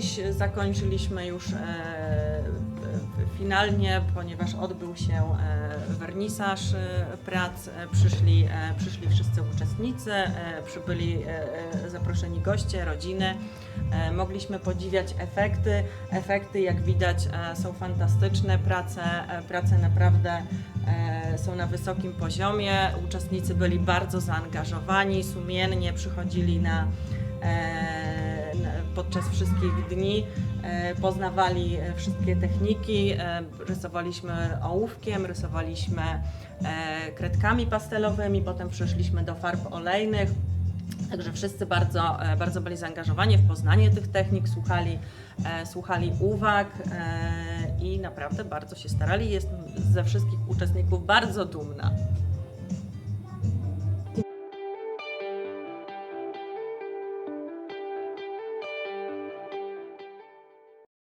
Dziś zakończyliśmy już e, finalnie, ponieważ odbył się e, wernisaż e, prac. Przyszli, przyszli wszyscy uczestnicy, przybyli zaproszeni goście, rodziny. Mogliśmy podziwiać efekty. Efekty, jak widać, są fantastyczne. Prace, prace naprawdę są na wysokim poziomie. Uczestnicy byli bardzo zaangażowani, sumiennie przychodzili na- podczas wszystkich dni, e, poznawali e, wszystkie techniki. e, Rysowaliśmy ołówkiem, rysowaliśmy kredkami pastelowymi, potem przeszliśmy do farb olejnych. Także wszyscy bardzo, bardzo byli zaangażowani w poznanie tych technik, słuchali, słuchali uwag i naprawdę bardzo się starali. Jestem ze wszystkich uczestników bardzo dumna.